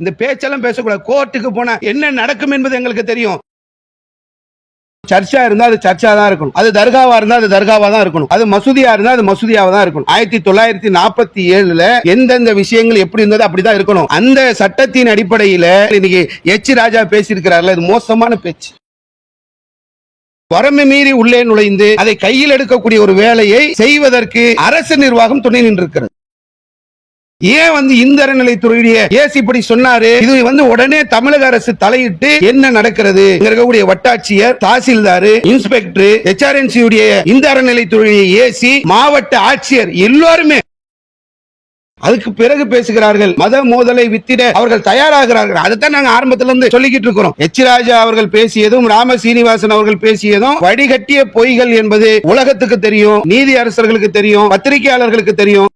இந்த பேச்செல்லாம் பேசக்கூடாது. கோர்ட்டுக்கு போனா என்ன நடக்கும் என்பது எங்களுக்கு தெரியும். சர்ச்சா இருந்தா அது சர்ச்சா தான் இருக்கணும். அது தர்காவா இருந்தா அது தர்காவா தான் இருக்கணும். அது மசூதியா இருந்தா அது மசூதியாவா தான் இருக்கணும். ஆயிரத்தி தொள்ளாயிரத்தி நாற்பத்தி ஏழுல எந்தெந்த விஷயங்கள் எப்படி இருந்தது அப்படிதான் இருக்கணும். அந்த சட்டத்தின் அடிப்படையில இன்னைக்கு எச் ராஜா பேசியிருக்கிறார்ல இது மோசமான பேச்சு. வரம்பு மீறி உள்ளே நுழைந்து அதை கையில் எடுக்கக்கூடிய ஒரு வேலையை செய்வதற்கு அரசு நிர்வாகம் துணை நின்றிருக்கிறது. ஏன் வந்து இந்த அறநிலைத்துறையுடைய ஏசி இப்படி சொன்னாரு? இது வந்து உடனே தமிழக அரசு தலையிட்டு என்ன நடக்கிறது? இருக்கக்கூடிய வட்டாட்சியர் தாசில்தார் இன்ஸ்பெக்டர் ஹெச்ஆர்என்சி உடைய இந்த அறநிலைத்துறையுடைய ஏசி மாவட்ட ஆட்சியர் எல்லாருமே அதுக்கு பிறகு பேசுகிறார்கள். மத மோதலை வித்திட அவர்கள் தயாராகிறார்கள். அதைத்தான் நாங்க ஆரம்பத்துல இருந்து சொல்லிக்கிட்டு இருக்கிறோம். எச் ராஜா அவர்கள் பேசியதும் ராம சீனிவாசன் அவர்கள் பேசியதும் வடிகட்டிய பொய்கள் என்பது உலகத்துக்கு தெரியும் நீதி அரசர்களுக்கு தெரியும் பத்திரிகையாளர்களுக்கு தெரியும்.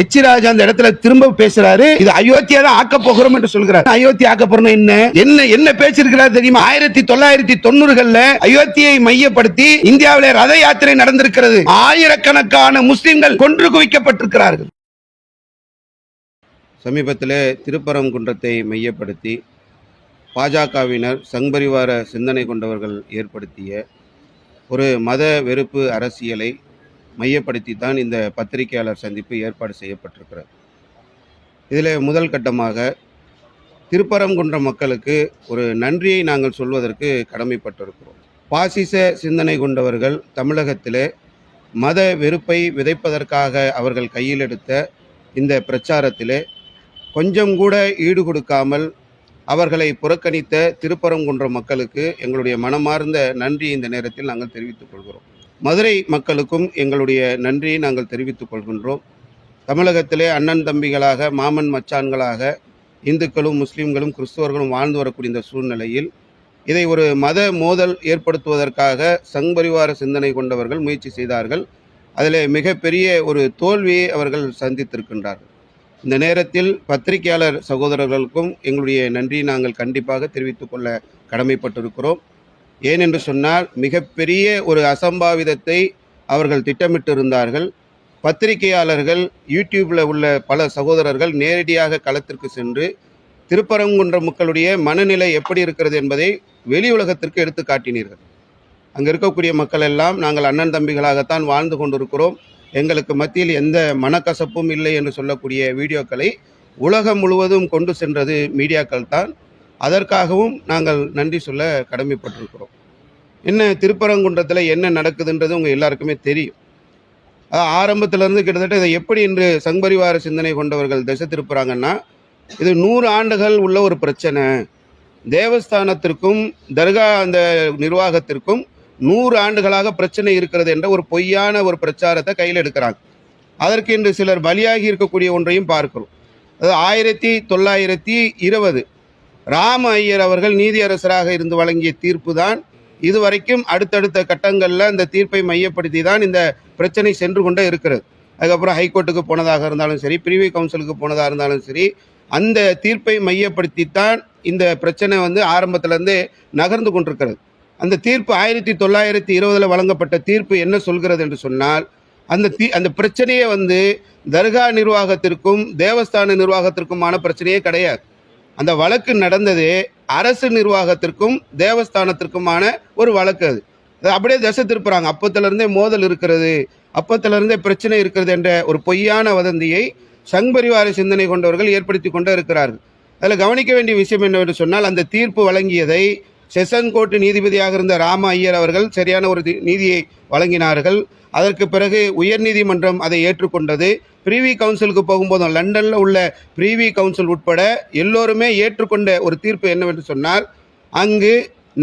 எச்சிராஜா ராஜா அந்த இடத்துல திரும்ப பேசுறாரு. இது அயோத்தியா தான் ஆக்க போகிறோம் என்று சொல்கிறார். அயோத்தி ஆக்க போறோம் என்ன? என்ன என்ன பேசிருக்கிறார் தெரியுமா? ஆயிரத்தி தொள்ளாயிரத்தி தொண்ணூறுகள்ல அயோத்தியை மையப்படுத்தி இந்தியாவில ரத யாத்திரை நடந்திருக்கிறது. ஆயிரக்கணக்கான முஸ்லிம்கள் கொன்று குவிக்கப்பட்டிருக்கிறார்கள். சமீபத்தில் திருப்பரங்குன்றத்தை மையப்படுத்தி பாஜகவினர் சங்பரிவார சிந்தனை கொண்டவர்கள் ஏற்படுத்திய ஒரு மத வெறுப்பு அரசியலை மையப்படுத்தி தான் இந்த பத்திரிகையாளர் சந்திப்பு ஏற்பாடு செய்யப்பட்டிருக்கிறது. இதில் முதல் கட்டமாக திருப்பரங்குன்ற மக்களுக்கு ஒரு நன்றியை நாங்கள் சொல்வதற்கு கடமைப்பட்டிருக்கிறோம். பாசிச சிந்தனை கொண்டவர்கள் தமிழகத்திலே மத வெறுப்பை விதைப்பதற்காக அவர்கள் கையில் எடுத்த இந்த பிரச்சாரத்திலே கொஞ்சம் கூட ஈடு கொடுக்காமல் அவர்களை புறக்கணித்த திருப்பரங்குன்ற மக்களுக்கு எங்களுடைய மனமார்ந்த நன்றி இந்த நேரத்தில் நாங்கள் தெரிவித்துக் கொள்கிறோம். மதுரை மக்களுக்கும் எங்களுடைய நன்றியை நாங்கள் தெரிவித்துக் கொள்கின்றோம். தமிழகத்திலே அண்ணன் தம்பிகளாக மாமன் மச்சான்களாக இந்துக்களும் முஸ்லீம்களும் கிறிஸ்துவர்களும் வாழ்ந்து வரக்கூடிய இந்த சூழ்நிலையில் இதை ஒரு மத மோதல் ஏற்படுத்துவதற்காக சங்பரிவார சிந்தனை கொண்டவர்கள் முயற்சி செய்தார்கள். அதில் மிகப்பெரிய ஒரு தோல்வியை அவர்கள் சந்தித்திருக்கின்றார்கள். இந்த நேரத்தில் பத்திரிகையாளர் சகோதரர்களுக்கும் எங்களுடைய நன்றியை நாங்கள் கண்டிப்பாக தெரிவித்துக் கொள்ள கடமைப்பட்டிருக்கிறோம். ஏனென்று சொன்னால் மிகப்பெரிய ஒரு அசம்பாவிதத்தை அவர்கள் திட்டமிட்டிருந்தார்கள். பத்திரிகையாளர்கள் யூடியூப்பில் உள்ள பல சகோதரர்கள் நேரடியாக களத்திற்கு சென்று திருப்பரங்குன்ற மக்களுடைய மனநிலை எப்படி இருக்கிறது என்பதை வெளி உலகத்திற்கு எடுத்து காட்டினீர்கள். அங்கே இருக்கக்கூடிய மக்கள் எல்லாம் நாங்கள் அண்ணன் தம்பிகளாகத்தான் வாழ்ந்து கொண்டிருக்கிறோம். எங்களுக்கு மத்தியில் எந்த மனக்கசப்பும் இல்லை என்று சொல்லக்கூடிய வீடியோக்களை உலகம் முழுவதும் கொண்டு சென்றது மீடியாக்கள் தான் அதற்காகவும் நாங்கள் நன்றி சொல்ல கடமைப்பட்டிருக்கிறோம். என்ன திருப்பரங்குன்றத்தில் என்ன நடக்குதுன்றது உங்கள் எல்லாருக்குமே தெரியும். அது ஆரம்பத்திலிருந்து கிட்டத்தட்ட இதை எப்படி இன்று சங்பரிவார சிந்தனை கொண்டவர்கள் திசை திருப்புறாங்கன்னா இது நூறு ஆண்டுகள் உள்ள ஒரு பிரச்சனை. தேவஸ்தானத்திற்கும் தர்கா அந்த நிர்வாகத்திற்கும் நூறு ஆண்டுகளாக பிரச்சனை இருக்கிறது என்ற ஒரு பொய்யான ஒரு பிரச்சாரத்தை கையில் எடுக்கிறாங்க. அதற்கு இன்று சிலர் பலியாகி இருக்கக்கூடிய ஒன்றையும் பார்க்கிறோம். அது ஆயிரத்தி தொள்ளாயிரத்தி இருபது. ராம ஐயர் அவர்கள் நீதியரசராக இருந்து வழங்கிய தீர்ப்பு தான் இதுவரைக்கும் அடுத்தடுத்த கட்டங்களில் இந்த தீர்ப்பை மையப்படுத்தி தான் இந்த பிரச்சனை சென்று கொண்டே இருக்கிறது. அதுக்கப்புறம் ஹைகோர்ட்டுக்கு போனதாக இருந்தாலும் சரி பிரிவி கவுன்சிலுக்கு போனதாக இருந்தாலும் சரி அந்த தீர்ப்பை மையப்படுத்தித்தான் இந்த பிரச்சனை வந்து ஆரம்பத்திலேருந்து நகர்ந்து கொண்டிருக்கிறது. அந்த தீர்ப்பு ஆயிரத்தி தொள்ளாயிரத்தி இருபதில் வழங்கப்பட்ட தீர்ப்பு என்ன சொல்கிறது என்று சொன்னால் அந்த தீ அந்த பிரச்சனையே வந்து தர்கா நிர்வாகத்திற்கும் தேவஸ்தான நிர்வாகத்திற்குமான பிரச்சனையே கிடையாது. அந்த வழக்கு நடந்தது அரசு நிர்வாகத்திற்கும் தேவஸ்தானத்திற்குமான ஒரு வழக்கு அது. அப்படியே திசை திருப்புறாங்க. அப்பத்திலிருந்தே மோதல் இருக்கிறது அப்பத்திலிருந்தே பிரச்சனை இருக்கிறது என்ற ஒரு பொய்யான வதந்தியை சங்பரிவார சிந்தனை கொண்டவர்கள் ஏற்படுத்தி கொண்டே இருக்கிறார்கள். அதில் கவனிக்க வேண்டிய விஷயம் என்னவென்று சொன்னால் அந்த தீர்ப்பு வழங்கியதை செஷன் கோர்ட்டு நீதிபதியாக இருந்த ராம ஐயர் அவர்கள் சரியான ஒரு நீதியை வழங்கினார்கள். அதற்கு பிறகு உயர்நீதிமன்றம் அதை ஏற்றுக்கொண்டது. பிரிவி கவுன்சிலுக்கு போகும்போதும் லண்டனில் உள்ள பிரிவி கவுன்சில் உட்பட எல்லோருமே ஏற்றுக்கொண்ட ஒரு தீர்ப்பு என்னவென்று சொன்னால் அங்கு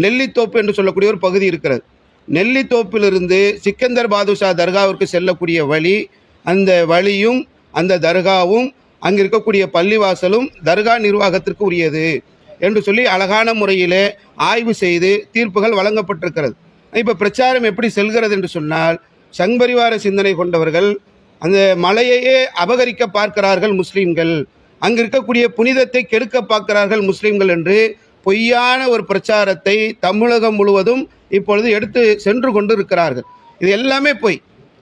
நெல்லித்தோப்பு என்று சொல்லக்கூடிய ஒரு பகுதி இருக்கிறது. நெல்லித்தோப்பிலிருந்து சிக்கந்தர் பாதுஷா தர்காவிற்கு செல்லக்கூடிய வழி அந்த வழியும் அந்த தர்காவும் அங்கு இருக்கக்கூடிய பள்ளிவாசலும் தர்கா நிர்வாகத்திற்கு உரியது என்று சொல்லி அழகான முறையிலே ஆய்வு செய்து தீர்ப்புகள் வழங்கப்பட்டிருக்கிறது. இப்போ பிரச்சாரம் எப்படி செல்கிறது என்று சொன்னால் சங்பரிவார சிந்தனை கொண்டவர்கள் அந்த மலையையே அபகரிக்க பார்க்கிறார்கள் முஸ்லீம்கள். அங்கு இருக்கக்கூடிய புனிதத்தை கெடுக்க பார்க்கிறார்கள் முஸ்லீம்கள் என்று பொய்யான ஒரு பிரச்சாரத்தை தமிழகம் முழுவதும் இப்பொழுது எடுத்து சென்று கொண்டு இருக்கிறார்கள் இது எல்லாமே பொய்.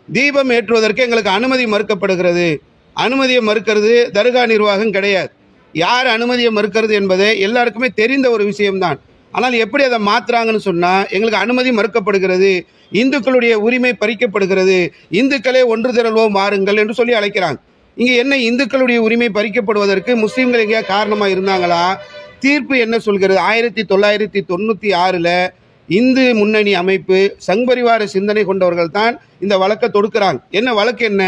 தீபம் ஏற்றுவதற்கு எங்களுக்கு அனுமதி மறுக்கப்படுகிறது. அனுமதியை மறுக்கிறது தர்கா நிர்வாகம் கிடையாது. யார் அனுமதியை மறுக்கிறது என்பதே எல்லாருக்குமே தெரிந்த ஒரு விஷயம்தான். ஆனால் எப்படி அதை மாற்றுறாங்கன்னு சொன்னால் எங்களுக்கு அனுமதி மறுக்கப்படுகிறது இந்துக்களுடைய உரிமை பறிக்கப்படுகிறது இந்துக்களே ஒன்று திரள்வோம் மாறுங்கள் என்று சொல்லி அழைக்கிறாங்க. இங்கே என்ன இந்துக்களுடைய உரிமை பறிக்கப்படுவதற்கு முஸ்லீம்கள் எங்கேயா காரணமாக இருந்தாங்களா? தீர்ப்பு என்ன சொல்கிறது? ஆயிரத்தி தொள்ளாயிரத்தி தொண்ணூற்றி ஆறில் இந்து முன்னணி அமைப்பு சங்பரிவார சிந்தனை கொண்டவர்கள் தான் இந்த வழக்கை தொடுக்கிறாங்க. என்ன வழக்கு என்ன?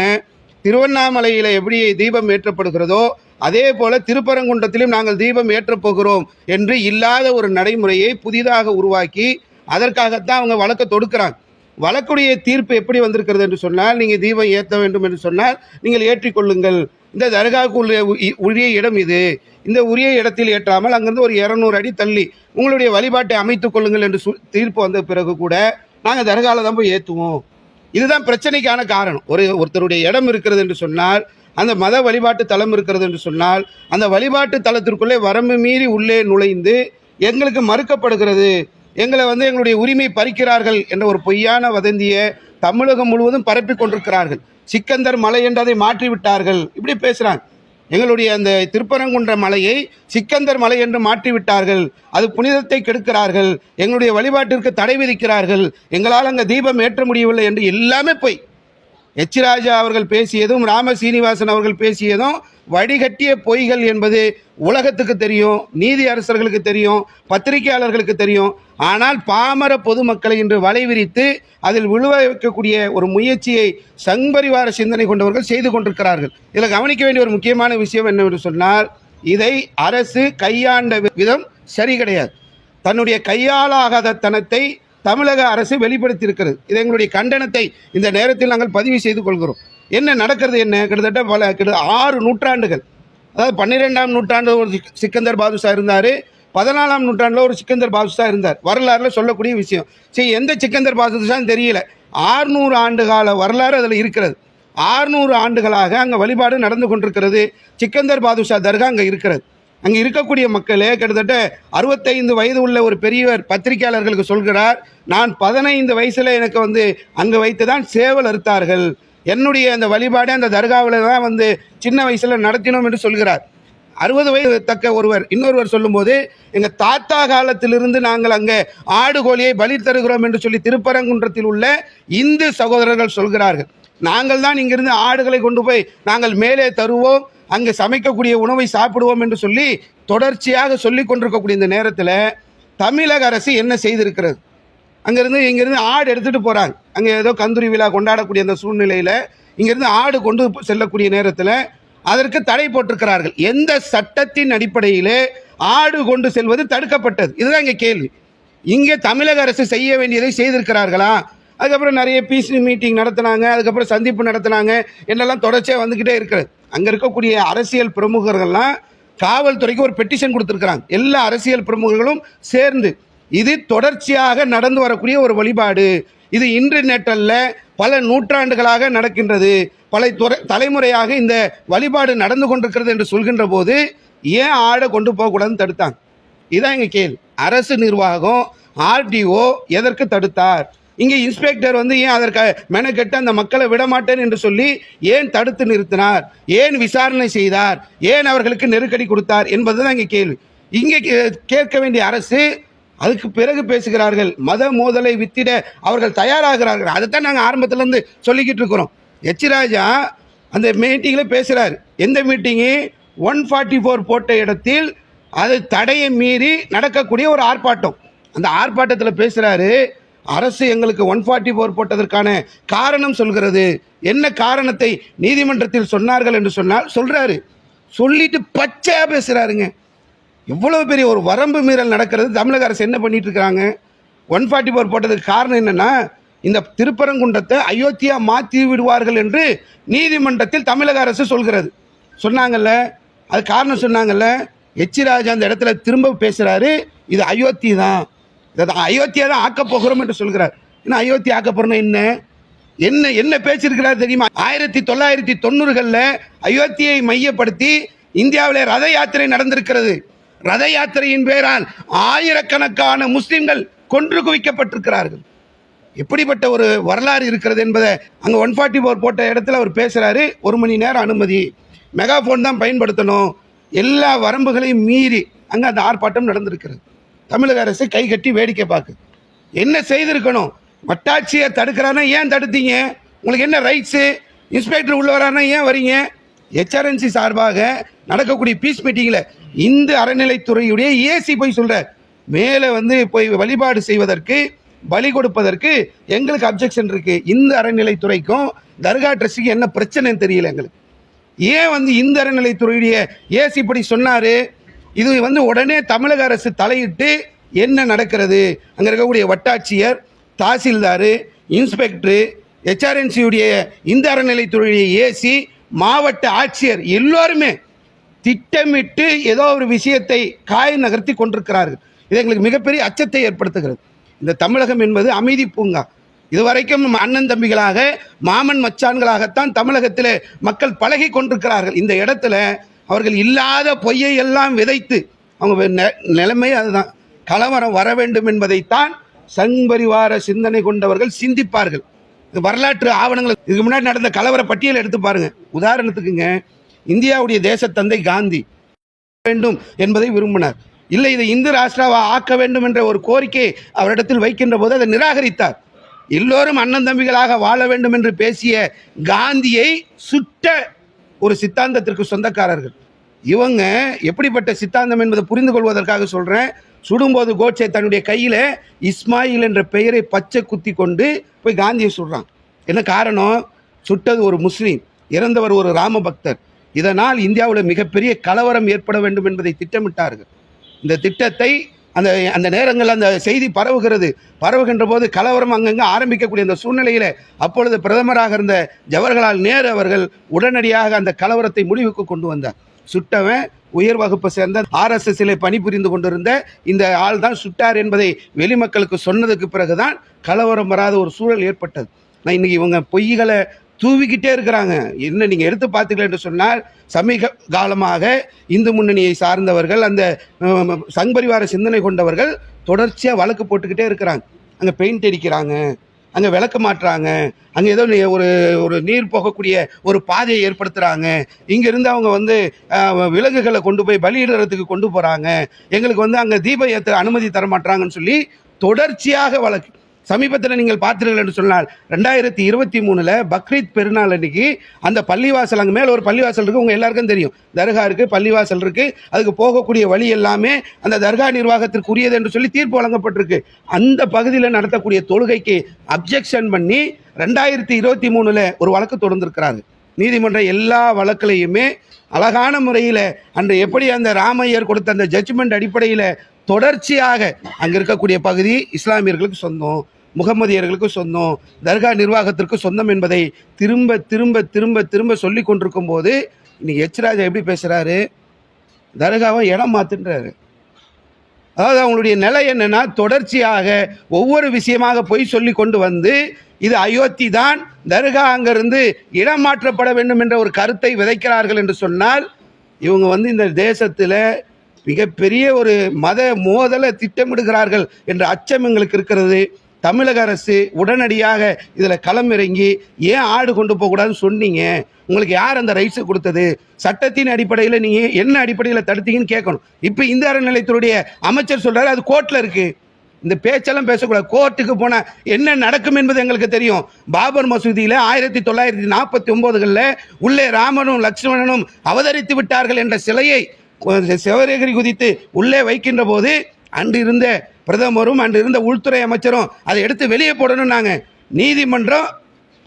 திருவண்ணாமலையில் எப்படி தீபம் ஏற்றப்படுகிறதோ அதே போல திருப்பரங்குன்றத்திலும் நாங்கள் தீபம் ஏற்றப் போகிறோம் என்று இல்லாத ஒரு நடைமுறையை புதிதாக உருவாக்கி அதற்காகத்தான் அவங்க வழக்கை தொடுக்கிறாங்க. வழக்குடைய தீர்ப்பு எப்படி வந்திருக்கிறது என்று சொன்னால் நீங்கள் தீபம் ஏற்ற வேண்டும் என்று சொன்னால் நீங்கள் ஏற்றிக்கொள்ளுங்கள் இந்த தர்காவுக்குள்ள உரிய இடம் இது. இந்த உரிய இடத்தில் ஏற்றாமல் அங்கிருந்து ஒரு இரநூறு அடி தள்ளி உங்களுடைய வழிபாட்டை அமைத்துக் கொள்ளுங்கள் என்று தீர்ப்பு வந்த பிறகு கூட நாங்கள் தர்காவில் தான் போய் ஏற்றுவோம் இதுதான் பிரச்சனைக்கான காரணம். ஒரு ஒருத்தருடைய இடம் இருக்கிறது என்று சொன்னால் அந்த மத வழிபாட்டு தலம் இருக்கிறது என்று சொன்னால் அந்த வழிபாட்டு தலத்திற்குள்ளே வரம்பு மீறி உள்ளே நுழைந்து எங்களுக்கு மறுக்கப்படுகிறது. எங்களை வந்து எங்களுடைய உரிமை பறிக்கிறார்கள் என்ற ஒரு பொய்யான வதந்தியை தமிழகம் முழுவதும் பரப்பி கொண்டிருக்கிறார்கள். சிக்கந்தர் மலை என்றதை மாற்றி விட்டார்கள் இப்படி பேசுகிறாங்க எங்களுடைய அந்த திருப்பரங்குன்ற மலையை சிக்கந்தர் மலை என்று மாற்றி விட்டார்கள் அது புனிதத்தை கெடுக்கிறார்கள். எங்களுடைய வழிபாட்டிற்கு தடை விதிக்கிறார்கள். எங்களால் அங்கே தீபம் ஏற்ற முடியவில்லை என்று எல்லாமே பொய். எச் ராஜா அவர்கள் பேசியதும் ராம சீனிவாசன் அவர்கள் பேசியதும் வடிகட்டிய பொய்கள் என்பது உலகத்துக்கு தெரியும் நீதி அரசர்களுக்கு தெரியும் பத்திரிகையாளர்களுக்கு தெரியும். ஆனால் பாமர பொதுமக்களை இன்று வலை விரித்து அதில் விழுவ வைக்கக்கூடிய ஒரு முயற்சியை சங்பரிவார சிந்தனை கொண்டவர்கள் செய்து கொண்டிருக்கிறார்கள். இதில் கவனிக்க வேண்டிய ஒரு முக்கியமான விஷயம் என்னவென்று சொன்னால் இதை அரசு கையாண்ட விதம் சரி கிடையாது. தன்னுடைய கையாளாகாத தனத்தை தமிழக அரசு வெளிப்படுத்தியிருக்கிறது. இது எங்களுடைய கண்டனத்தை இந்த நேரத்தில் நாங்கள் பதிவு செய்து கொள்கிறோம். என்ன நடக்கிறது என்ன? கிட்டத்தட்ட பல கிட்ட ஆறு நூற்றாண்டுகள். அதாவது பன்னிரெண்டாம் நூற்றாண்டு ஒரு சிக்- சிக்கந்தர் பாதுஷா இருந்தார். பதினாலாம் நூற்றாண்டில் ஒரு சிக்கந்தர் பாதுஷா இருந்தார். வரலாறுல சொல்லக்கூடிய விஷயம். சரி எந்த சிக்கந்தர் பாதுஷான்னு தெரியல. ஆறுநூறு ஆண்டு கால வரலாறு அதில் இருக்கிறது. ஆறுநூறு ஆண்டுகளாக அங்கே வழிபாடு நடந்து கொண்டிருக்கிறது. சிக்கந்தர் பாதுஷா தர்கா அங்கே இருக்கிறது. அங்கே இருக்கக்கூடிய மக்களே கிட்டத்தட்ட அறுபத்தைந்து வயது உள்ள ஒரு பெரியவர் பத்திரிகையாளர்களுக்கு சொல்கிறார் நான் பதினைந்து வயசில் எனக்கு வந்து அங்கே வைத்து தான் சேவல் அறுத்தார்கள். என்னுடைய அந்த வழிபாடு அந்த தர்காவில் தான் வந்து சின்ன வயசில் நடத்தினோம் என்று சொல்கிறார். அறுபது வயது தக்க ஒருவர் இன்னொருவர் சொல்லும்போது எங்கள் தாத்தா காலத்திலிருந்து நாங்கள் அங்கே ஆடு கோழியை பலி தருகிறோம் என்று சொல்லி திருப்பரங்குன்றத்தில் உள்ள இந்து சகோதரர்கள் சொல்கிறார்கள். நாங்கள் தான் இங்கிருந்து ஆடுகளை கொண்டு போய் நாங்கள் மேலே தருவோம். அங்கே சமைக்கக்கூடிய உணவை சாப்பிடுவோம் என்று சொல்லி தொடர்ச்சியாக சொல்லி கொண்டிருக்கக்கூடிய இந்த நேரத்தில் தமிழக அரசு என்ன செய்திருக்கிறது? அங்கேருந்து இங்கேருந்து ஆடு எடுத்துகிட்டு போகிறாங்க அங்கே ஏதோ கந்துரி விழா கொண்டாடக்கூடிய அந்த சூழ்நிலையில் இங்கேருந்து ஆடு கொண்டு செல்லக்கூடிய நேரத்தில் அதற்கு தடை போட்டிருக்கிறார்கள். எந்த சட்டத்தின் அடிப்படையிலே ஆடு கொண்டு செல்வது தடுக்கப்பட்டது? இதுதான் இங்கே கேள்வி. இங்கே தமிழக அரசு செய்ய வேண்டியதை செய்திருக்கிறார்களா? அதுக்கப்புறம் நிறைய பிசி மீட்டிங் நடத்தினாங்க. அதுக்கப்புறம் சந்திப்பு நடத்தினாங்க. என்னெல்லாம் தொடர்ச்சியாக வந்துக்கிட்டே இருக்கிறது. அங்கே இருக்கக்கூடிய அரசியல் பிரமுகர்கள்லாம் காவல்துறைக்கு ஒரு பெட்டிஷன் கொடுத்துருக்குறாங்க. எல்லா அரசியல் பிரமுகர்களும் சேர்ந்து இது தொடர்ச்சியாக நடந்து வரக்கூடிய ஒரு வழிபாடு. இது இன்று நேற்றல்ல பல நூற்றாண்டுகளாக நடக்கின்றது. பல துறை தலைமுறையாக இந்த வழிபாடு நடந்து கொண்டிருக்கிறது என்று சொல்கின்ற போது ஏன் ஆடை கொண்டு போகக்கூடாதுன்னு தடுத்தாங்க. இதான் எங்கள் கேள்வி. அரசு நிர்வாகம் ஆர்டிஓ எதற்கு தடுத்தார்? இங்கே இன்ஸ்பெக்டர் வந்து ஏன் அதற்கு மெனக்கெட்டு அந்த மக்களை விடமாட்டேன் என்று சொல்லி ஏன் தடுத்து நிறுத்தினார்? ஏன் விசாரணை செய்தார்? ஏன் அவர்களுக்கு நெருக்கடி கொடுத்தார் என்பதுதான் இங்கே கேள்வி. இங்கே கே- கேட்க வேண்டிய அரசு அதுக்கு பிறகு பேசுகிறார்கள். மத மோதலை வித்திட அவர்கள் தயாராகிறார்கள். அதைத்தான் நாங்கள் ஆரம்பத்திலேருந்து சொல்லிக்கிட்டு இருக்கிறோம். எச்சிராஜா அந்த மீட்டிங்கில் பேசுகிறார் எந்த மீட்டிங்கு? ஒன் ஃபார்ட்டி ஃபோர் போட்ட இடத்தில் அது தடையை மீறி நடக்கக்கூடிய ஒரு ஆர்ப்பாட்டம். அந்த ஆர்ப்பாட்டத்தில் பேசுகிறாரு அரசு எங்களுக்கு ஒன் ஃபார்ட்டி ஃபோர் போட்டதற்கான காரணம் சொல்கிறது. என்ன காரணத்தை நீதிமன்றத்தில் சொன்னார்கள் என்று சொன்னால் சொல்கிறாரு சொல்லிட்டு பச்சையாக பேசுகிறாருங்க எவ்வளோ பெரிய ஒரு வரம்பு மீறல் நடக்கிறது. தமிழக அரசு என்ன பண்ணிட்டு ஒன் ஃபார்ட்டி ஃபோர் போட்டதுக்கு காரணம் என்னென்னா இந்த திருப்பரங்குன்றத்தை அயோத்தியா மாற்றி விடுவார்கள் என்று நீதிமன்றத்தில் தமிழக அரசு சொல்கிறது. சொன்னாங்கல்ல? அது காரணம் சொன்னாங்கல்ல? எச்சி ராஜா அந்த இடத்துல திரும்ப பேசுகிறாரு இது அயோத்தி தான். இதை அயோத்தியா தான் ஆக்கப் போகிறோம் என்று சொல்கிறார். ஏன்னா அயோத்தி ஆக்க போறோம்னா என்ன? என்ன என்ன பேசியிருக்கிறார் தெரியுமா? ஆயிரத்தி தொள்ளாயிரத்தி தொண்ணூறுகளில் அயோத்தியை மையப்படுத்தி இந்தியாவில் ரத யாத்திரை நடந்திருக்கிறது. ரத யாத்திரையின் பேரால் ஆயிரக்கணக்கான முஸ்லிம்கள் கொன்று குவிக்கப்பட்டிருக்கிறார்கள். எப்படிப்பட்ட ஒரு வரலாறு இருக்கிறது என்பதை அங்கே ஒன் ஃபார்ட்டி ஃபோர் போட்ட இடத்துல அவர் பேசுகிறாரு ஒரு மணி நேரம் அனுமதி. மெகாஃபோன் தான் பயன்படுத்தணும். எல்லா வரம்புகளையும் மீறி அங்கே அந்த ஆர்ப்பாட்டம் நடந்திருக்கிறது. தமிழக அரசு கை கட்டி வேடிக்கை பார்க்குது என்ன செய்திருக்கணும்? மட்டாட்சியை தடுக்கிறானா ஏன் தடுத்தீங்க? உங்களுக்கு என்ன ரைட்ஸு இன்ஸ்பெக்டர் உள்ள வரானா ஏன் வரீங்க? ஹெச்ஆர்என்சி சார்பாக நடக்கக்கூடிய பீஸ் மீட்டிங்கில் இந்து அறநிலைத்துறையுடைய ஏசி போய் சொல்கிறார் மேலே வந்து போய் வழிபாடு செய்வதற்கு பலி கொடுப்பதற்கு எங்களுக்கு அப்ஜெக்ஷன் இருக்குது இந்த அறநிலைத்துறைக்கும் தர்கா ட்ரெஸ்ஸுக்கு என்ன பிரச்சனைன்னு தெரியல எங்களுக்கு. ஏன் வந்து இந்த அறநிலைத்துறையுடைய ஏசி இப்படி சொன்னார்? இது வந்து உடனே தமிழக அரசு தலையிட்டு என்ன நடக்கிறது? அங்கே இருக்கக்கூடிய வட்டாட்சியர் தாசில்தார் இன்ஸ்பெக்டரு ஹெச்ஆர்என்சியுடைய இந்த அறநிலைத்துறையுடைய ஏசி மாவட்ட ஆட்சியர் எல்லோருமே திட்டமிட்டு ஏதோ ஒரு விஷயத்தை காய் நகர்த்தி கொண்டிருக்கிறார்கள். இது எங்களுக்கு மிகப்பெரிய அச்சத்தை ஏற்படுத்துகிறது. இந்த தமிழகம் என்பது அமைதி பூங்கா. இதுவரைக்கும் அண்ணன் தம்பிகளாக மாமன் மச்சான்களாகத்தான் தமிழகத்தில் மக்கள் பழகி கொண்டிருக்கிறார்கள். இந்த இடத்துல அவர்கள் இல்லாத பொய்யை எல்லாம் விதைத்து அவங்க நெ- நிலைமை அதுதான். கலவரம் வர வேண்டும் என்பதைத்தான் சங்பரிவார சிந்தனை கொண்டவர்கள் சிந்திப்பார்கள். இது வரலாற்று ஆவணங்கள் இதுக்கு முன்னாடி நடந்த கலவர பட்டியலை எடுத்து பாருங்க. உதாரணத்துக்குங்க இந்தியாவுடைய தேசத்தந்தை காந்தி வேண்டும் என்பதை விரும்பினார். இல்லை இதை இந்து ராஷ்டிராவா ஆக்க வேண்டும் என்ற ஒரு கோரிக்கை அவரிடத்தில் வைக்கின்ற போது அதை நிராகரித்தார். எல்லோரும் அண்ணன் தம்பிகளாக வாழ வேண்டும் என்று பேசிய காந்தியை சுட்ட ஒரு சித்தாந்தத்திற்கு சொந்தக்காரர்கள். இவங்க எப்படிப்பட்ட சித்தாந்தம் என்பதை புரிந்து கொள்வதற்காக சொல்கிறேன் சுடும்போது கோட்சே தன்னுடைய கையில் இஸ்மாயில் என்ற பெயரை பச்சை குத்தி கொண்டு போய் காந்தியை சுடுறான். என்ன காரணம்? சுட்டது ஒரு முஸ்லீம் இறந்தவர் ஒரு ராம பக்தர் இதனால் இந்தியாவில் மிகப்பெரிய கலவரம் ஏற்பட வேண்டும் என்பதை திட்டமிட்டார்கள். இந்த திட்டத்தை அந்த அந்த நேரங்களில் அந்த செய்தி பரவுகிறது. பரவுகின்ற போது கலவரம் அங்கங்கே ஆரம்பிக்கக்கூடிய அந்த சூழ்நிலையில் அப்பொழுது பிரதமராக இருந்த ஜவஹர்லால் நேரு அவர்கள் உடனடியாக அந்த கலவரத்தை முடிவுக்கு கொண்டு வந்தார். சுட்டவன் உயர் வகுப்பை சேர்ந்த ஆர்எஸ்எஸ்ல பணிபுரிந்து கொண்டிருந்த இந்த ஆள் தான் சுட்டார் என்பதை வெளிமக்களுக்கு சொன்னதுக்கு பிறகுதான் கலவரம் வராத ஒரு சூழல் ஏற்பட்டது. நான் இன்றைக்கி இவங்க பொய்களை தூவிக்கிட்டே இருக்கிறாங்க. என்ன நீங்கள் எடுத்து பார்த்தீர்கள் என்று சொன்னால் சமீக காலமாக இந்து முன்னணியை சார்ந்தவர்கள் அந்த சங்பரிவார சிந்தனை கொண்டவர்கள் தொடர்ச்சியாக வழக்கு போட்டுக்கிட்டே இருக்கிறாங்க. அங்கே பெயிண்ட் அடிக்கிறாங்க அங்கே விளக்கு மாட்டுறாங்க அங்கே ஏதோ நீ- ஒரு ஒரு நீர் போகக்கூடிய ஒரு பாதையை ஏற்படுத்துகிறாங்க இங்கேருந்து அவங்க வந்து விலங்குகளை கொண்டு போய் பலியிடுறதுக்கு கொண்டு போகிறாங்க எங்களுக்கு வந்து அங்கே தீப ஏற்ற அனுமதி தர மாட்டாங்கன்னு சொல்லி தொடர்ச்சியாக வழக்கு சமீபத்தில் நீங்கள் பார்த்தீர்கள் என்று சொன்னால் ரெண்டாயிரத்தி இருபத்தி மூணில் பக்ரீத் பெருநாள் அன்னைக்கு அந்த பள்ளிவாசல் அங்கே மேலே ஒரு பள்ளிவாசல் இருக்குது உங்கள் எல்லாருக்கும் தெரியும். தர்கா இருக்குது பள்ளிவாசல் இருக்குது அதுக்கு போகக்கூடிய வழி எல்லாமே அந்த தர்கா நிர்வாகத்திற்குரியது என்று சொல்லி தீர்ப்பு வழங்கப்பட்டிருக்கு. அந்த பகுதியில் நடத்தக்கூடிய தொழுகைக்கு அப்ஜெக்ஷன் பண்ணி ரெண்டாயிரத்தி இருபத்தி மூணில் ஒரு வழக்கு தொடர்ந்திருக்கிறாங்க நீதிமன்ற எல்லா வழக்குலையுமே அழகான முறையில் அன்று எப்படி அந்த ராமையர் கொடுத்த அந்த ஜட்ஜ்மெண்ட் அடிப்படையில் தொடர்ச்சியாக அங்கே இருக்கக்கூடிய பகுதி இஸ்லாமியர்களுக்கு சொந்தம் முகமதியர்களுக்கு சொந்தம் தர்கா நிர்வாகத்திற்கு சொந்தம் என்பதை திரும்ப திரும்ப திரும்ப திரும்ப சொல்லி கொண்டிருக்கும் போது இன்னைக்கு எச்ராஜா எப்படி பேசுகிறாரு தர்காவை இடம் மாற்றுன்றாரு அதாவது அவங்களுடைய நிலை என்னென்னா தொடர்ச்சியாக ஒவ்வொரு விஷயமாக போய் சொல்லி கொண்டு வந்து இது அயோத்தி தான் தர்கா அங்கிருந்து இடம் மாற்றப்பட வேண்டும் என்ற ஒரு கருத்தை விதைக்கிறார்கள் என்று சொன்னால் இவங்க வந்து இந்த தேசத்தில் மிகப்பெரிய ஒரு மத மோதலை திட்டமிடுகிறார்கள் என்ற அச்சம் எங்களுக்கு இருக்கிறது. தமிழக அரசு உடனடியாக இதில் களமிறங்கி ஏன் ஆடு கொண்டு போகக்கூடாதுன்னு சொன்னீங்க? உங்களுக்கு யார் அந்த ரைட்ஸை கொடுத்தது? சட்டத்தின் அடிப்படையில் நீங்கள் என்ன அடிப்படையில் தடுத்தீங்கன்னு கேட்கணும். இப்போ இந்த அறநிலையத்துடைய அமைச்சர் சொல்கிறாரு அது கோர்ட்டில் இருக்குது இந்த பேச்செல்லாம் பேசக்கூடாது. கோர்ட்டுக்கு போனால் என்ன நடக்கும் என்பது எங்களுக்கு தெரியும். பாபர் மசூதியில் ஆயிரத்தி தொள்ளாயிரத்தி நாற்பத்தி ஒம்போதுகளில் உள்ளே ராமனும் லக்ஷ்மணனும் அவதரித்து விட்டார்கள் என்ற சிலையை செவரேகரி குதித்து உள்ளே வைக்கின்ற போது அன்று இருந்த பிரதமரும் அன்று இருந்த உள்துறை அமைச்சரும் அதை எடுத்து வெளியே போடணும் நாங்கள் நீதிமன்றம்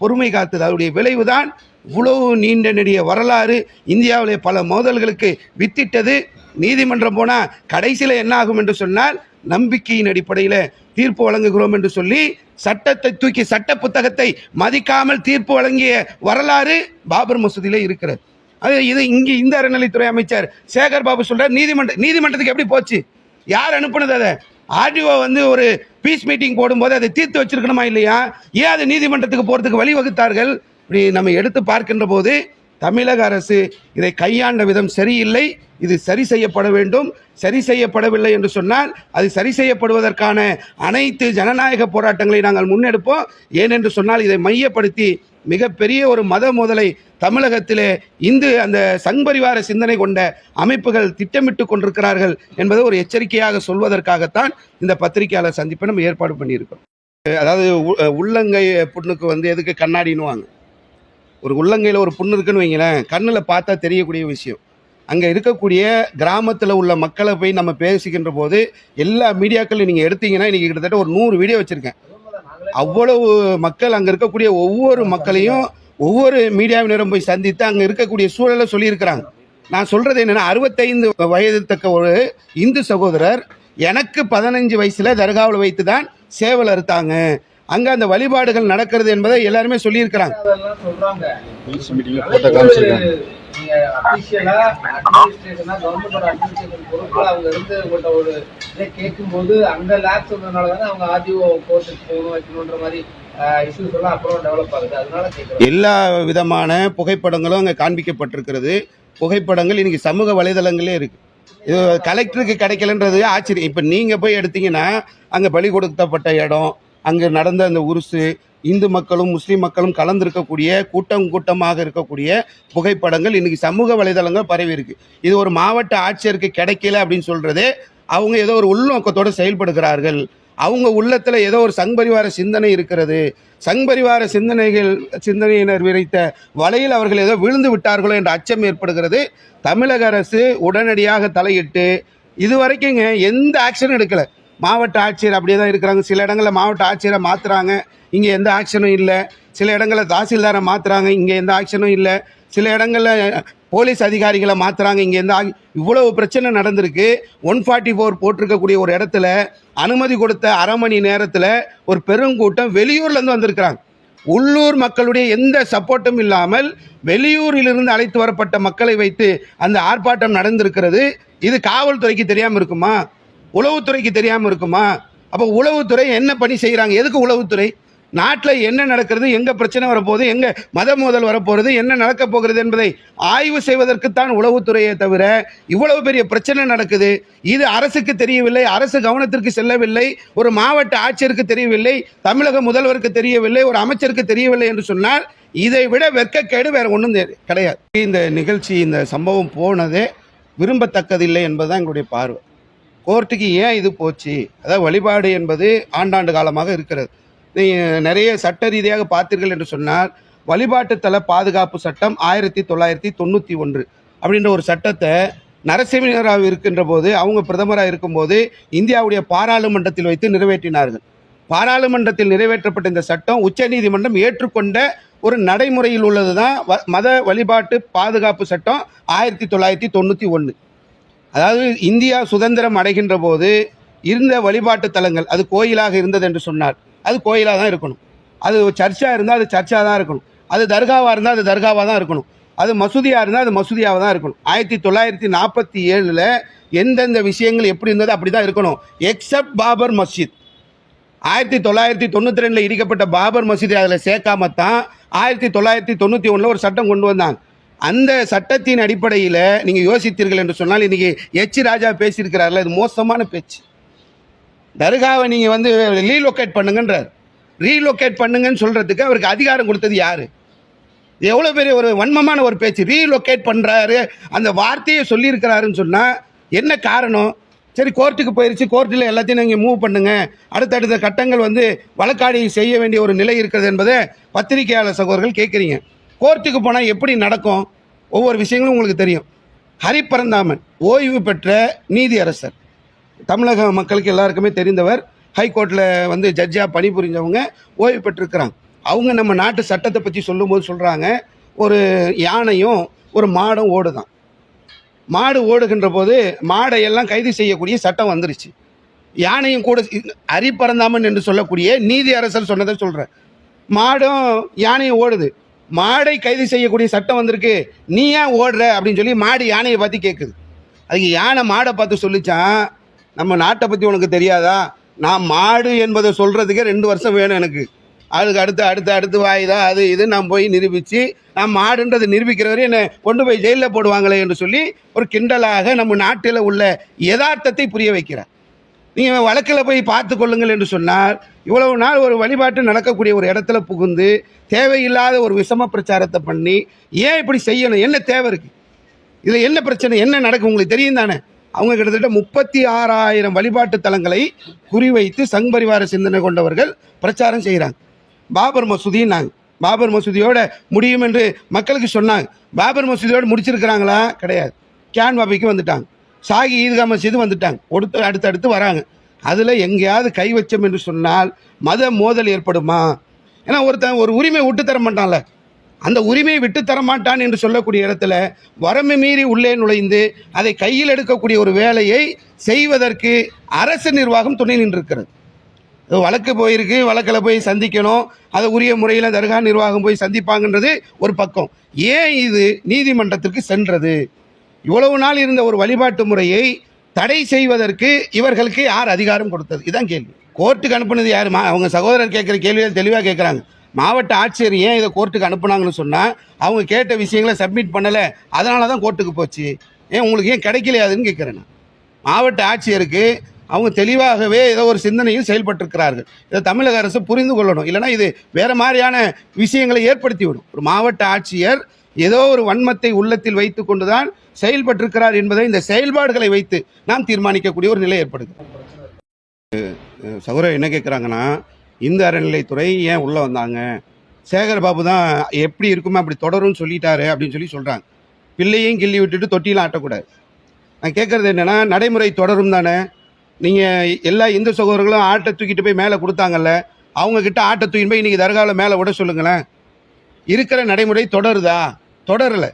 பொறுமை காத்தது. அதனுடைய விளைவுதான் இவ்வளவு நீண்ட நெடிய வரலாறு. இந்தியாவிலே பல மோதல்களுக்கு வித்திட்டது. நீதிமன்றம் போனால் கடைசியில் என்ன ஆகும் என்று சொன்னால் நம்பிக்கையின் அடிப்படையில் தீர்ப்பு வழங்குகிறோம் என்று சொல்லி சட்டத்தை தூக்கி சட்ட புத்தகத்தை மதிக்காமல் தீர்ப்பு வழங்கிய வரலாறு பாபர் மசூதியில் இருக்கிறது. அது இது இங்கே இந்த அறநிலைத்துறை அமைச்சர். சேகர் பாபு சொல்கிறார் நீதிமன்ற நீதிமன்றத்துக்கு எப்படி போச்சு? யார் அனுப்புனது அதை? ஆர்டிஓ வந்து ஒரு பீஸ் மீட்டிங் போடும்போது அதை தீர்த்து வச்சிருக்கணுமா இல்லையா? ஏன் அது நீதிமன்றத்துக்கு போகிறதுக்கு வழிவகுத்தார்கள்? இப்படி நம்ம எடுத்து பார்க்கின்ற போது தமிழக அரசு இதை கையாண்ட விதம் சரியில்லை. இது சரி செய்யப்பட வேண்டும். சரி செய்யப்படவில்லை என்று சொன்னால் அது சரி செய்யப்படுவதற்கான அனைத்து ஜனநாயக போராட்டங்களை நாங்கள் முன்னெடுப்போம். ஏனென்று சொன்னால் இதை மையப்படுத்தி மிகப்பெரிய ஒரு மத மோதலை தமிழகத்திலே இந்து அந்த சங்பரிவார சிந்தனை கொண்ட அமைப்புகள் திட்டமிட்டு கொண்டிருக்கிறார்கள் என்பதை ஒரு எச்சரிக்கையாக சொல்வதற்காகத்தான் இந்த பத்திரிகையாளர் சந்திப்பை நம்ம ஏற்பாடு பண்ணியிருக்கோம் அதாவது உ- உள்ளங்கை புண்ணுக்கு வந்து எதுக்கு கண்ணாடின்னுவாங்க ஒரு உள்ளங்கையில் ஒரு புண்ணு இருக்குன்னு வைங்களேன் கண்ணில் பார்த்தா தெரியக்கூடிய விஷயம். அங்கே இருக்கக்கூடிய கிராமத்தில் உள்ள மக்களை போய் நம்ம பேசிக்கின்ற போது எல்லா மீடியாக்களையும் நீங்கள் எடுத்தீங்கன்னா இன்றைக்கி கிட்டத்தட்ட ஒரு நூறு வீடியோ வச்சுருக்கேன். அவ்வளவு மக்கள் அங்கே இருக்கக்கூடிய ஒவ்வொரு மக்களையும் ஒவ்வொரு மீடியாவினரும் போய் சந்தித்து அங்கே இருக்கக்கூடிய சூழலை சொல்லியிருக்கிறாங்க. நான் சொல்கிறது என்னென்னா அறுபத்தைந்து வயது தக்க ஒரு இந்து சகோதரர் எனக்கு பதினஞ்சு வயசில் தர்காவில் வைத்து தான் சேவல் அறுத்தாங்க. அங்கே அந்த வழிபாடுகள் நடக்கிறது என்பதை எல்லாருமே சொல்லியிருக்கிறாங்க. அதெல்லாம் சொல்றாங்க போட்டோ காமிச்சிருக்காங்க. நீங்க அபிஷியலா அட்மினிஸ்ட்ரேஷனா கவர்மெண்டோட அட்மினிஸ்ட்ரேஷன் பொறுப்புல அவங்க இருந்து உங்கள்ட்ட ஒரு இதை கேட்கும்போது அங்க லேக்ஸ் வந்ததுனால தானே அவங்க ஆர்டிஓ கோர்ட்டுக்கு போகணும் வைக்கணுன்ற மாதிரி இஷ்யூஸ் எல்லாம் அப்புறம் டெவலப் ஆகுது. அதனால கேட்குறேன். எல்லா விதமான புகைப்படங்களும் அங்கே காண்பிக்கப்பட்டிருக்கிறது. புகைப்படங்கள் இன்னைக்கு சமூக வலைதளங்களே இருக்கு. இது கலெக்டருக்கு கிடைக்கலன்றது ஆச்சரியம். இப்போ நீங்கள் போய் எடுத்தீங்கன்னா அங்கே பலி கொடுக்கப்பட்ட இடம் அங்கே நடந்த அந்த உருசு இந்து மக்களும் முஸ்லீம் மக்களும் கலந்திருக்கக்கூடிய கூட்டம் கூட்டமாக இருக்கக்கூடிய புகைப்படங்கள் இன்னைக்கு சமூக வலைதளங்கள் பரவி இருக்கு. இது ஒரு மாவட்ட ஆட்சியருக்கு கிடைக்கல அப்படின்னு சொல்றதே அவங்க ஏதோ ஒரு உள்நோக்கத்தோடு செயல்படுகிறார்கள். அவங்க உள்ளத்தில் ஏதோ ஒரு சங்பரிவார சிந்தனை இருக்கிறது. சங்பரிவார சிந்தனைகள் சிந்தனையினர் விரைத்த வலையில் அவர்கள் ஏதோ விழுந்து விட்டார்களோ என்ற அச்சம் ஏற்படுகிறது. தமிழக அரசு உடனடியாக தலையிட்டு இது வரைக்குங்க எந்த ஆக்ஷனும் எடுக்கலை. மாவட்ட ஆட்சியர் அப்படியே தான் இருக்கிறாங்க. சில இடங்களில் மாவட்ட ஆட்சியரை மாற்றுறாங்க இங்கே எந்த ஆக்ஷனும் இல்லை. சில இடங்களில் தாசில்தாரை மாற்றுறாங்க இங்கே எந்த ஆக்ஷனும் இல்லை. சில இடங்களில் போலீஸ் அதிகாரிகளை மாற்றுறாங்க இங்கே எந்த ஆக்- இவ்வளவு பிரச்சனை நடந்திருக்கு. ஒன் ஃபார்ட்டி ஃபோர் போட்டிருக்கக்கூடிய ஒரு இடத்துல அனுமதி கொடுத்த அரை மணி நேரத்தில் ஒரு பெருங்கூட்டம் வெளியூர்லேருந்து வந்திருக்கிறாங்க. உள்ளூர் மக்களுடைய எந்த சப்போர்ட்டும் இல்லாமல் வெளியூரிலிருந்து அழைத்து வரப்பட்ட மக்களை வைத்து அந்த ஆர்ப்பாட்டம் நடந்திருக்கிறது. இது காவல்துறைக்கு தெரியாமல் இருக்குமா? உளவுத்துறைக்கு தெரியாமல் இருக்குமா? அப்போ உளவுத்துறை என்ன பணி செய்கிறாங்க எதுக்கு உளவுத்துறை? நாட்டில் என்ன நடக்கிறது? எங்கே பிரச்சனை வரப்போகுது? எங்கே மத மோதல் வரப்போகிறது என்ன நடக்கப் போகிறது என்பதை ஆய்வு செய்வதற்குத்தான் உளவுத்துறையை தவிர இவ்வளவு பெரிய பிரச்சனை நடக்குது. இது அரசுக்கு தெரியவில்லை அரசு கவனத்திற்கு செல்லவில்லை ஒரு மாவட்ட ஆட்சியருக்கு தெரியவில்லை தமிழக முதல்வருக்கு தெரியவில்லை ஒரு அமைச்சருக்கு தெரியவில்லை என்று சொன்னால் இதை விட வெட்கக்கேடு வேறு ஒன்றும் கிடையாது. இந்த நிகழ்ச்சி இந்த சம்பவம் போனதே விரும்பத்தக்கதில்லை என்பதுதான் எங்களுடைய பார்வை. கோர்ட்டுக்கு ஏன் இது போச்சு? அதாவது வழிபாடு என்பது ஆண்டாண்டு காலமாக இருக்கிறது. நிறைய சட்ட ரீதியாக பார்த்தீர்கள் என்று சொன்னால் வழிபாட்டுத்தல பாதுகாப்பு சட்டம் ஆயிரத்தி தொள்ளாயிரத்தி தொண்ணூற்றி ஒன்று அப்படின்ற ஒரு சட்டத்தை நரசிம்மராவ் இருக்கின்ற போது அவங்க பிரதமராக இருக்கும்போது இந்தியாவுடைய பாராளுமன்றத்தில் வைத்து நிறைவேற்றினார்கள். பாராளுமன்றத்தில் நிறைவேற்றப்பட்ட இந்த சட்டம் உச்சநீதிமன்றம் ஏற்றுக்கொண்ட ஒரு நடைமுறையில் உள்ளது தான் மத வழிபாட்டு பாதுகாப்பு சட்டம் ஆயிரத்தி தொள்ளாயிரத்தி தொண்ணூற்றி ஒன்று. அதாவது இந்தியா சுதந்திரம் அடைகின்ற போது இருந்த வழிபாட்டு தலங்கள் அது கோயிலாக இருந்தது என்று சொன்னார் அது கோயிலாக தான் இருக்கணும். அது சர்ச்சாக இருந்தால் அது சர்ச்சாக தான் இருக்கணும். அது தர்காவாக இருந்தால் அது தர்காவாக தான் இருக்கணும். அது மசூதியாக இருந்தால் அது மசூதியாக தான் இருக்கணும். ஆயிரத்தி தொள்ளாயிரத்தி நாற்பத்தி ஏழில் எந்தெந்த விஷயங்கள் எப்படி இருந்ததோ அப்படி தான் இருக்கணும். எக்ஸப்ட் பாபர் மஸ்ஜித் ஆயிரத்தி தொள்ளாயிரத்தி தொண்ணூற்றி ரெண்டில் இடிக்கப்பட்ட பாபர் மசூதி அதில் சேர்க்காம தான் ஆயிரத்தி தொள்ளாயிரத்தி தொண்ணூற்றி ஒன்றில் ஒரு சட்டம் கொண்டு வந்தாங்க அந்த சட்டத்தின் அடிப்படையில் நீங்கள் யோசித்தீர்கள் என்று சொன்னால் இன்றைக்கி எச் ராஜா பேசியிருக்கிறார்ல இது மோசமான பேச்சு. தர்காவை நீங்கள் வந்து ரீலொகேட் பண்ணுங்கன்றார். ரீலொகேட் பண்ணுங்கன்னு சொல்கிறதுக்கு அவருக்கு அதிகாரம் கொடுத்தது யார்? எவ்வளோ பெரிய ஒரு வன்மமான ஒரு பேச்சு. ரீலொகேட் பண்ணுறாரு அந்த வார்த்தையை சொல்லியிருக்கிறாருன்னு சொன்னால் என்ன காரணம்? சரி கோர்ட்டுக்கு போயிருச்சு கோர்ட்டில் எல்லாத்தையும் நீங்கள் மூவ் பண்ணுங்கள் அடுத்தடுத்த கட்டங்கள் வந்து வழக்காடி செய்ய வேண்டிய ஒரு நிலை இருக்கிறது என்பதை பத்திரிகையாளர் சகோதரர்கள் கேட்குறீங்க. கோர்ட்டுக்கு போனால் எப்படி நடக்கும்? ஒவ்வொரு விஷயங்களும் உங்களுக்கு தெரியும். ஹரிபரந்தாமன் ஓய்வு பெற்ற நீதியரசர் தமிழக மக்களுக்கு எல்லாருக்குமே தெரிந்தவர் ஹைகோர்ட்டில் வந்து ஜட்ஜாக பணிபுரிஞ்சவங்க ஓய்வு பெற்றிருக்கிறாங்க. அவங்க நம்ம நாட்டு சட்டத்தை பற்றி சொல்லும்போது சொல்கிறாங்க ஒரு யானையும் ஒரு மாடும் ஓடுதான். மாடு ஓடுகின்ற போது மாடை எல்லாம் கைது செய்யக்கூடிய சட்டம் வந்துருச்சு. யானையும் கூட அரிபரந்தாமன் என்று சொல்லக்கூடிய நீதி அரசர் சொன்னதை சொல்கிறேன் மாடும் யானையும் ஓடுது. மாடை கைது செய்யக்கூடிய சட்டம் வந்திருக்கு. நீ ஏன் ஓடுற? அப்படின்னு சொல்லி மாடு யானையை பற்றி கேட்குது அதுக்கு யானை மாடை பார்த்து சொல்லிச்சான் நம்ம நாட்டை பற்றி உனக்கு தெரியாதா? நான் மாடு என்பதை சொல்கிறதுக்கே ரெண்டு வருஷம் வேணும் எனக்கு. அதுக்கு அடுத்து அடுத்து அடுத்து வாயுதா அது இது நான் போய் நிரூபித்து நான் மாடுன்றது நிரூபிக்கிறவரை என்னை கொண்டு போய் ஜெயிலில் போடுவாங்களே என்று சொல்லி ஒரு கிண்டலாக நம்ம நாட்டில் உள்ள யதார்த்தத்தை புரிய வைக்கிறார். நீங்கள் வழக்கில் போய் பார்த்து கொள்ளுங்கள் என்று சொன்னார். இவ்வளவு நாள் ஒரு வழிபாட்டு நடக்கக்கூடிய ஒரு இடத்துல புகுந்து தேவையில்லாத ஒரு விஷம பிரச்சாரத்தை பண்ணி ஏன் இப்படி செய்யணும்? என்ன தேவை இருக்குது இதில் என்ன பிரச்சனை? என்ன நடக்கும்? உங்களுக்கு தெரியும் தானே? அவங்க கிட்டத்தட்ட முப்பத்தி ஆறாயிரம் வழிபாட்டு தலங்களை குறிவைத்து சங் பரிவார சிந்தனை கொண்டவர்கள் பிரச்சாரம் செய்கிறாங்க பாபர் மசூதின்னாங்க. பாபர் மசூதியோட முடியும் என்று மக்களுக்கு சொன்னாங்க. பாபர் மசூதியோடு முடிச்சிருக்கிறாங்களா? கிடையாது. கேன் வாபிக்கு வந்துட்டாங்க. சாகி ஈத்கா மசீது வந்துட்டாங்க. ஒடுத்து அடுத்தடுத்து வராங்க. அதில் எங்கேயாவது கை வச்சோம் என்று சொன்னால் மத மோதல் ஏற்படுமா? ஏன்னா ஒருத்தன் ஒரு உரிமை விட்டு தர மாட்டான்ல. அந்த உரிமையை விட்டு தர மாட்டான் என்று சொல்லக்கூடிய இடத்துல வரம்பு மீறி உள்ளே நுழைந்து அதை கையில் எடுக்கக்கூடிய ஒரு வேலையை செய்வதற்கு அரசு நிர்வாகம் துணை நின்றிருக்கிறது. வழக்கு போயிருக்கு வழக்கில் போய் சந்திக்கணும் அதை உரிய முறையில் தர்கா நிர்வாகம் போய் சந்திப்பாங்கன்றது ஒரு பக்கம். ஏன் இது நீதிமன்றத்திற்கு சென்றது? இவ்வளவு நாள் இருந்த ஒரு வழிபாட்டு முறையை தடை செய்வதற்கு இவர்களுக்கு யார் அதிகாரம் கொடுத்தது? இதான் கேள்வி. கோர்ட்டுக்கு அனுப்புனது யார்? மா அவங்க சகோதரர் கேட்குற கேள்வியை தெளிவாக கேட்குறாங்க. மாவட்ட ஆட்சியர் ஏன் இதை கோர்ட்டுக்கு அனுப்புனாங்கன்னு சொன்னால் அவங்க கேட்ட விஷயங்களை சப்மிட் பண்ணலை. அதனால தான் கோர்ட்டுக்கு போச்சு. ஏன் உங்களுக்கு ஏன் கிடைக்கலையாதுன்னு கேட்குறேன் நான். மாவட்ட ஆட்சியருக்கு அவங்க தெளிவாகவே ஏதோ ஒரு சிந்தனையில் செயல்பட்டிருக்கிறார்கள். இதை தமிழக அரசு புரிந்து கொள்ளணும். இல்லைன்னா இது வேறு மாதிரியான விஷயங்களை ஏற்படுத்தி விடும். ஒரு மாவட்ட ஆட்சியர் ஏதோ ஒரு வன்மத்தை உள்ளத்தில் வைத்து கொண்டுதான் செயல்பட்டிருக்கிறார் என்பதை இந்த செயல்பாடுகளை வைத்து நாம் தீர்மானிக்கக்கூடிய ஒரு நிலை ஏற்படுது சகோதரர் என்ன கேட்குறாங்கன்னா இந்து அறநிலைத்துறை ஏன் உள்ளே வந்தாங்க? சேகர் பாபு தான் எப்படி இருக்குமோ அப்படி தொடரும்னு சொல்லிட்டாரு அப்படின்னு சொல்லி சொல்கிறாங்க பிள்ளையும் கிள்ளி விட்டுட்டு தொட்டியில் ஆட்டக்கூடாது. நான் கேட்குறது என்னென்னா நடைமுறை தொடரும் தானே. நீங்கள் எல்லா இந்து சகோதரர்களும் ஆட்டை தூக்கிட்டு போய் மேலே கொடுத்தாங்கல்ல அவங்கக்கிட்ட ஆட்டை தூக்கிட்டு போய் இன்றைக்கி தர்காவில் மேலே விட சொல்லுங்களேன். இருக்கிற நடைமுறை தொடருதா? தொடரலை.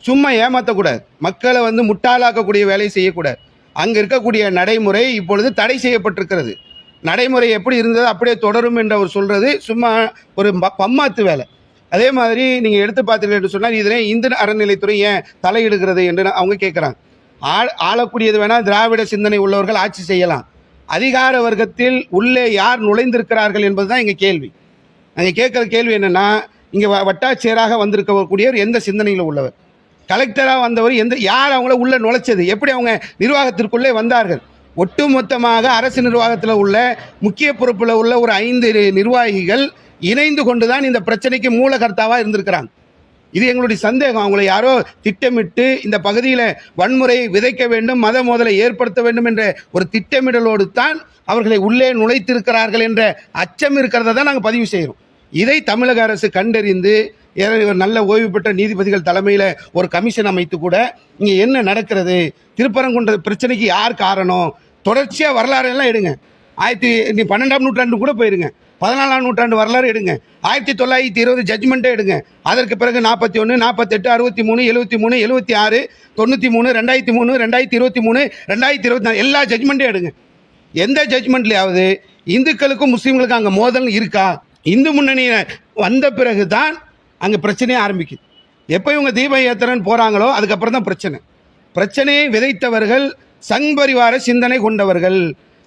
சும்மா ஏமாற்றக்கூடாது மக்களை வந்து முட்டாளாக்கக்கூடிய வேலையை செய்யக்கூடாது. அங்கே இருக்கக்கூடிய நடைமுறை இப்பொழுது தடை செய்யப்பட்டிருக்கிறது. நடைமுறை எப்படி இருந்தது அப்படியே தொடரும் என்று அவர் சொல்கிறது சும்மா ஒரு ப- பம்மாத்து வேலை. அதே மாதிரி நீங்கள் எடுத்து பார்த்தீர்கள் என்று சொன்னால் இதனை இந்து அறநிலைத்துறை ஏன் தலையிடுகிறது என்று அவங்க கேட்குறாங்க. ஆள் ஆளக்கூடியது வேணால் திராவிட சிந்தனை உள்ளவர்கள் ஆட்சி செய்யலாம். அதிகார வர்க்கத்தில் உள்ளே யார் நுழைந்திருக்கிறார்கள் என்பது தான் எங்கள் கேள்வி. நாங்கள் கேட்குற கேள்வி என்னென்னா இங்கே வட்டாட்சியராக வந்திருக்கக்கூடியவர் எந்த சிந்தனையில் உள்ளவர்? கலெக்டராக வந்தவர் எந்த யார் அவங்கள உள்ளே நுழைச்சது? எப்படி அவங்க நிர்வாகத்திற்குள்ளே வந்தார்கள்? ஒட்டுமொத்தமாக அரசு நிர்வாகத்தில் உள்ள முக்கிய பொறுப்பில் உள்ள ஒரு ஐந்து நிர்வாகிகள் இணைந்து கொண்டு தான் இந்த பிரச்சனைக்கு மூலகர்த்தாவாக இருந்திருக்கிறாங்க. இது எங்களுடைய சந்தேகம். அவங்களை யாரோ திட்டமிட்டு இந்த பகுதியில் வன்முறை விதைக்க வேண்டும் மத மோதலை ஏற்படுத்த வேண்டும் என்ற ஒரு திட்டமிடலோடு தான் அவர்களை உள்ளே நுழைத்திருக்கிறார்கள் என்ற அச்சம் இருக்கிறத தான் நாங்கள் பதிவு செய்கிறோம். இதை தமிழக அரசு கண்டறிந்து நல்ல ஓய்வு பெற்ற நீதிபதிகள் தலைமையில் ஒரு கமிஷன் அமைத்து கூட இங்கே என்ன நடக்கிறது? திருப்பரங்குன்ற பிரச்சனைக்கு யார் காரணம்? தொடர்ச்சியாக வரலாறு எல்லாம் எடுங்க. ஆயிரத்தி நீ பன்னெண்டாம் நூற்றாண்டு கூட போயிருங்க. பதினாலாம் நூற்றாண்டு வரலாறு எடுங்க. ஆயிரத்தி தொள்ளாயிரத்தி இருபது ஜட்ஜ்மெண்ட்டே எடுங்க. அதற்கு பிறகு நாற்பத்தி ஒன்று நாற்பத்தெட்டு அறுபத்தி மூணு எழுபத்தி மூணு எழுபத்தி ஆறு தொண்ணூற்றி மூணு ரெண்டாயிரத்தி மூணு ரெண்டாயிரத்தி இருபத்தி மூணு ரெண்டாயிரத்தி இருபத்தி நாலு எல்லா ஜட்ஜ்மெண்ட்டே எடுங்க. எந்த ஜட்ஜ்மெண்ட்லையாவது இந்துக்களுக்கும் முஸ்லீம்களுக்கும் அங்கே மோதல் இருக்கா? இந்து முன்னணி வந்த பிறகு தான் அங்கே பிரச்சனையே ஆரம்பிக்குது. எப்போ இவங்க தீபம் ஏத்துறன்னு போகிறாங்களோ அதுக்கப்புறம் தான் பிரச்சனை. பிரச்சனையை விதைத்தவர்கள் சங் பரிவார சிந்தனை கொண்டவர்கள்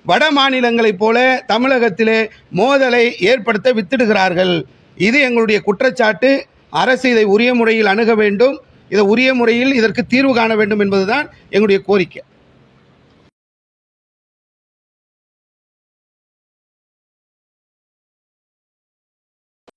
வட மாநிலங்களைப் போல தமிழகத்திலே மோதலை ஏற்படுத்த வித்திடுகிறார்கள். இது எங்களுடைய குற்றச்சாட்டு. அரசு இதை உரிய முறையில் அணுக வேண்டும். இதை உரிய முறையில் இதற்கு தீர்வு காண வேண்டும் என்பதுதான் எங்களுடைய கோரிக்கை.